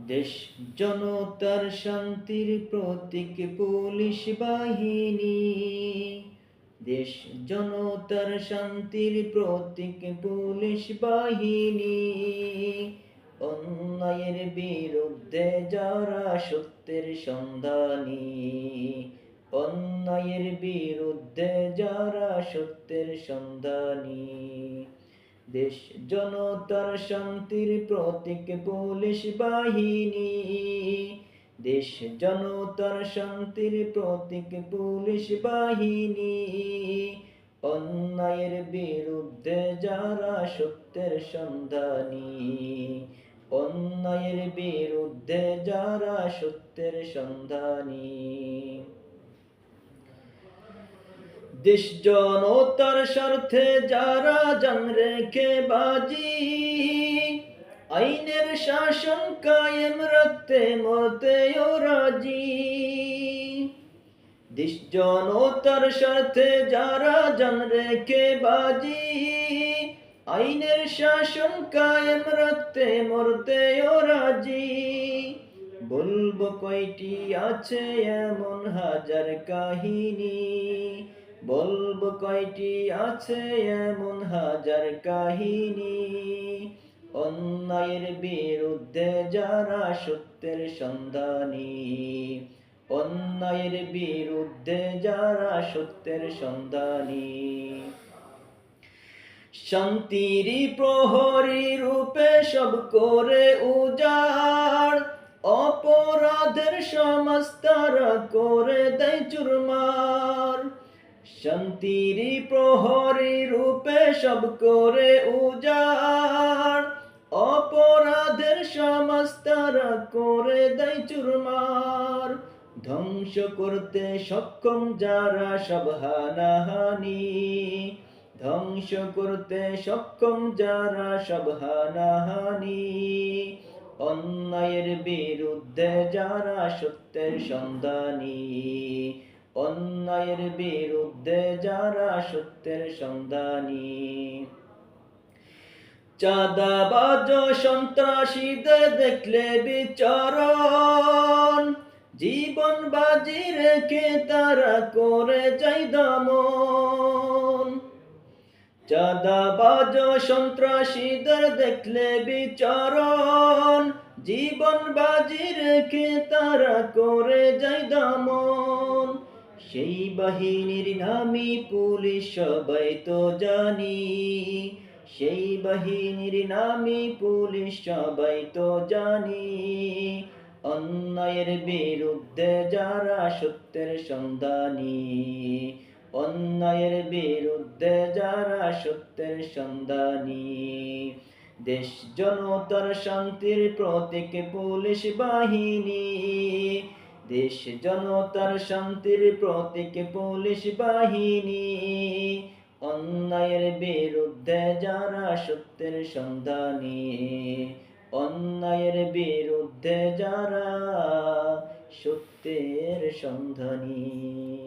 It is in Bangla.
দেশ জনতার শান্তির প্রতীক পুলিশ বাহিনী। দেশ জনতার শান্তির প্রতীক পুলিশ বাহিনী। অন্যায়ের বিরুদ্ধে যারা সত্যের সন্ধানী, অন্যায়ের বিরুদ্ধে যারা সত্যের সন্ধানী। দেশ জনতার শান্তির প্রতীক পুলিশ বাহিনী। দেশ জনতার শান্তির প্রতীক পুলিশ বাহিনী। অন্যায়ের বিরুদ্ধে যারা সত্যের সন্ধানী। অন্যায়ের বিরুদ্ধে যারা সত্যের সন্ধানী। দেশ জনতার স্বার্থে যারা জান রেখে বাজি, আইনের শাসন কায়েম রাখতে মরতে ও রাজি। দেশ জনতার স্বার্থে যারা জান রেখে বাজি, আইনের শাসন কায়েম রাখতে মরতে ও রাজি। বলব কয়টি আছে এমন হাজার কাহিনী বলব কয়টি আছে এমন হাজার কাহিনী? অন্যায়ের বিরুদ্ধে যারা সত্যের সন্ধানী, অন্যায়ের বিরুদ্ধে যারা সত্যের সন্ধানী। শান্তির প্রহরী রূপে সব করে উজাড়, অপরাধের সমাজ তারা করে দেয় চুরমার। শান্তির প্রহরী রূপে সব করে উজাড়। অপরাধের সমাজ তারা করে দেয় চুরমার। ধ্বংস করতে সক্ষম যারা সব হানাহানি। ধ্বংস করতে সক্ষম যারা সব হানাহানি। অন্যায়ের বিরুদ্ধে যারা সত্যের সন্ধানী। অন্যায়ের বিরুদ্ধে যারা সত্যের সন্ধানী। চাঁদাবাজ সন্ত্রাসীদের দেখলে বিচরণ। জীবন বাজি রেখে তারা করে যাই দমন। চাঁদাবাজ সন্ত্রাসীদের দেখলে বিচরণ। জীবন বাজি রেখে তারা করে যাই দমন। সেই বাহিনীর নামই পুলিশ, সবাই তো জানি। সেই বাহিনীর নামই পুলিশ, সবাই তো জানি। অন্যায়ের বিরুদ্ধে যারা সত্যের সন্ধানী, অন্যায়ের বিরুদ্ধে যারা সত্যের সন্ধানী। দেশ জনতার শান্তির প্রতীক পুলিশ বাহিনী দেশ জনতার শান্তির প্রতীক পুলিশ বাহিনী। অন্যায়ের বিরুদ্ধে যারা সত্যের সন্ধানী, অন্যায়ের বিরুদ্ধে যারা সত্যের সন্ধানী।